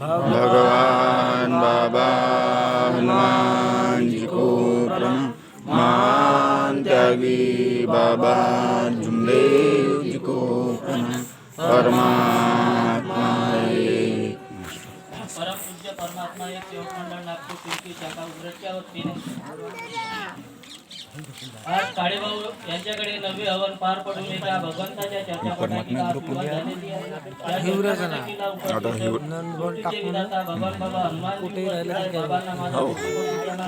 भगवान बाबा हनुमान जी को प्रणाम। मान त्यागी बाबा जुमदेव जी को प्रणाम। परमात्मा परम पूज्य परमात्मा एक सेवक मंडळ नागपूर शाखा उग्रजच्या वतीने आज काळेभाऊ यांच्याकडे नवे हवन पार पडून एका भगवंताच्या चर्चापटाची झालेली आहे.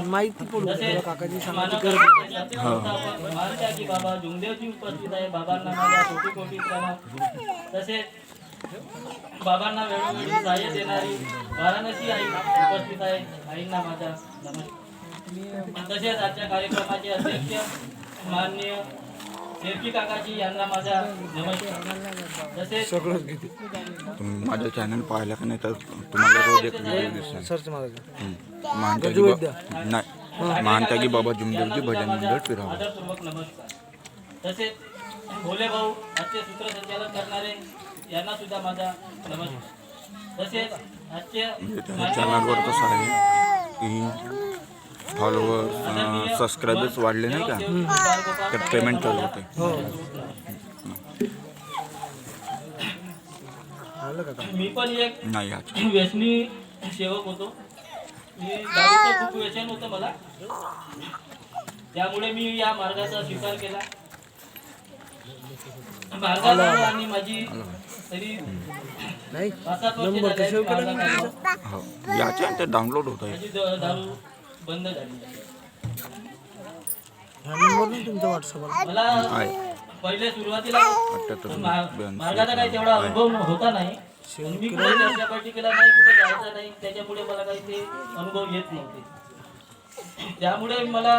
माहिती पडू बाबा जुमदेवजी उपस्थित आहे. बाबांना माझा कोटी कोटी प्रणाम. तसेच बाबांना वेळोवेळी सहाय्य देणारी वाराणसी आई उपस्थित आहे. आईंना माझा नमस्कार. तसेच आजच्या कार्यक्रमाचे अध्यक्ष शेरकी काकाजी यांना माझा नमस्कार. तसेच तुम्ही माझं चॅनल पाहिलं का नाही तर तुम्हाला रोज एक व्हिडिओ दिसेल. बा- नाही. मानत्यागी बाबा जुमदेवजी भजन मंडळ नमस्कार. तसेच भोले भाऊ आजचे सूत्रसंचालन करणारे यांना सुद्धा माझा नमस्कार. तसेच आजचे त्या चॅनलवर कसं आहे. की फॉलोवर सबस्क्रायबर्स वाढले नाही का? तर पेमेंट चालू होते. काका मी पण एक नाही व्यसनी सेवक होतो. मी खूप व्यसन होतं मला. त्यामुळे मी या मार्गाचा स्वीकार केला. मार्गाला आणि माझी तरी नाही पाच सात वर्ष झाले आहेत मार्गाला. हो. याचे ते डाउनलोड होत आहे बंद झाली तुमचा मला आहे पहिले सुरुवातीला मार्गाचा काही तेवढा अनुभव होता नाही. मी कुठे चर्चापाठी केला नाही कुठे जायचा नाही त्याच्यामुळे मला काही ते अनुभव येत नव्हते. त्यामुळे मला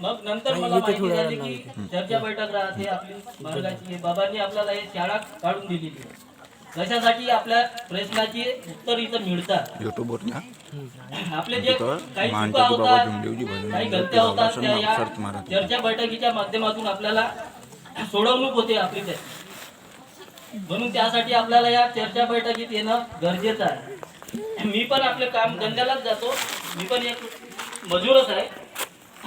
मग नंतर मला माहिती झाली की चर्चा बैठक राहते आपली मार्गाची. बाबांनी आपल्याला हे शाळा काढून दिलेली आहे. कशासाठी आपल्या प्रश्नाची उत्तर इथं मिळतात? युट्यूबवर ना. आपले जे काही चुका होतात काही गलत्या होतात त्या या चर्चा बैठकीच्या माध्यमातून आपल्याला सोडवणूक होते आपली ते. म्हणून त्यासाठी आपल्याला या चर्चा बैठकीत येणं गरजेचं आहे. मी पण आपले काम धंद्यालाच जातो. मी पण एक मजूरच आहे.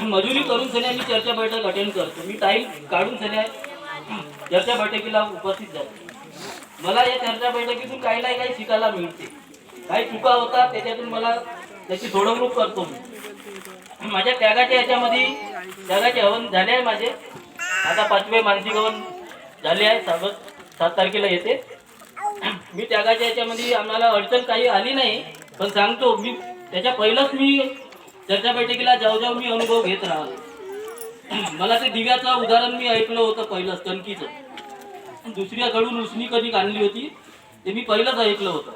मजुरी करून सध्या मी चर्चा बैठक अटेंड करतो. मी टाईम काढून सध्या चर्चा बैठकीला उपस्थित जातो. मला या चर्चा बैठकीतून काही ना काही शिकायला मिळते. काही चुका होतात त्याच्यातून मला त्याची सोडवणूक करतो मी. माझ्या त्यागाच्या याच्यामध्ये त्यागाचे हवन झाले आहे माझे. आता पाचवे मानसिक हवन झाले आहे सात सात तारखेला येते. मी त्यागाच्या याच्यामध्ये आम्हाला अडचण काही आली नाही पण सांगतो मी त्याच्या पहिलंच मी चर्चा बैठकीला जाऊ जाऊ मी अनुभव घेत राहिलो मला ते दिव्याचं उदाहरण मी ऐकलं होतं पहिलंच कणकीचं दुसऱ्याकडून उसणी कधी आणली होती ते मी पहिलंच ऐकलं होतं.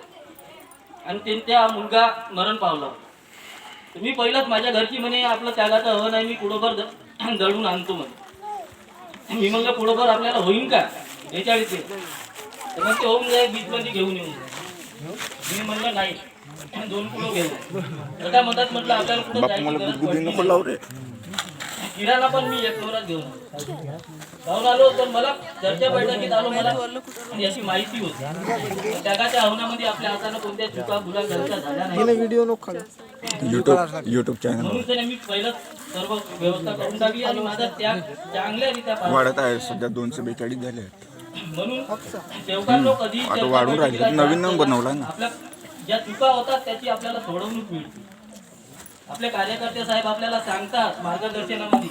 आणि ते त्या मुलगा मरण पावला होता. मी पहिलंच माझ्या घरची म्हणे आपलं त्यागाचं हवं नाही मी द- दळून आणतो म्हणे. मी म्हणलं कुडोबर आपल्याला होईन का? बेचाळीस तर मग ते होऊन जाईल बीचमध्ये घेऊन येऊन. मी म्हणलं नाही दोन किलो घेऊ त्या मधात म्हटलं आपल्याला कुठं किराणा पण मी एक नवरात घेऊन. जाऊन आलो तर मला चर्चा बैठकीत आलो मला याची माहिती होती त्यागाच्या हवनामध्ये आपल्या हाताने कोणत्या चुका गुला गलत्या झाल्या नाही व्हिडिओ काढू युट्यूब युट्यूब चॅनल म्हणून त्याने मी पहिलं सर्व व्यवस्था करून टाकली आणि माझा त्याग चांगल्यारीत्या पार वाढत आहे सध्या दोनशे बेचाळीस झाले आहेत. म्हणून कधी चर्चा वाढून राहिले. नवीन बनवला ना. आपल्या ज्या चुका होतात त्याची आपल्याला सोडवणूक मिळते आपले कार्यकर्ते साहेब आपल्याला सांगतात मार्गदर्शनामध्ये.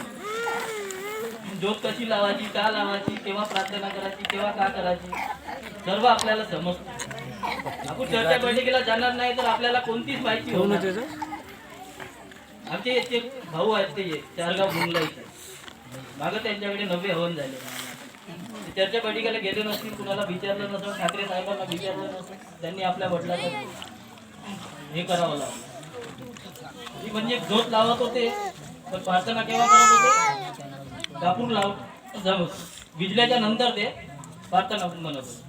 ज्योत कशी लावायची का लावायची केव्हा प्रार्थना करायची केव्हा का करायची सर्व आपल्याला समजतं. आपण चर्चा बैठकीला जाणार नाही तर आपल्याला कोणतीच माहिती होणार. आमचे इथे भाऊ आहेत ते चारगाव गुंगला इथे मागं त्यांच्याकडे नवे हवन झाले. चर्चा बैठकीला गेले नसतील कुणाला विचारलं नसेल ठाकरे साहेबांना विचारलं नसेल त्यांनी आपल्या वडिलांना हे करावं लागलं. म्हणजे झोप लावत होते. तर प्रार्थना केव्हा करत होते? कापून लाव विजल्याच्या नंतर ते प्रार्थना म्हणत होते.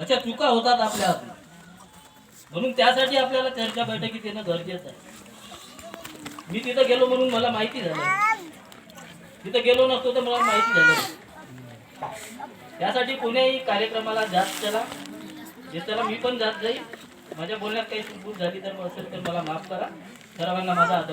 अशा चुका होतात आपल्या हातून. म्हणून त्यासाठी आपल्याला चर्चा बैठकीत येणं गरजेचं आहे. मी तिथं गेलो म्हणून मला माहिती झालं. तिथं गेलो नसतो तर मला माहिती झालं त्यासाठी कोणीही कार्यक्रमाला जात त्याला जे मी पण जात जाईल. माझ्या बोलण्यात काही चूक झाली तर असेल तर मला माफ करा. सर्वांना माझा आदर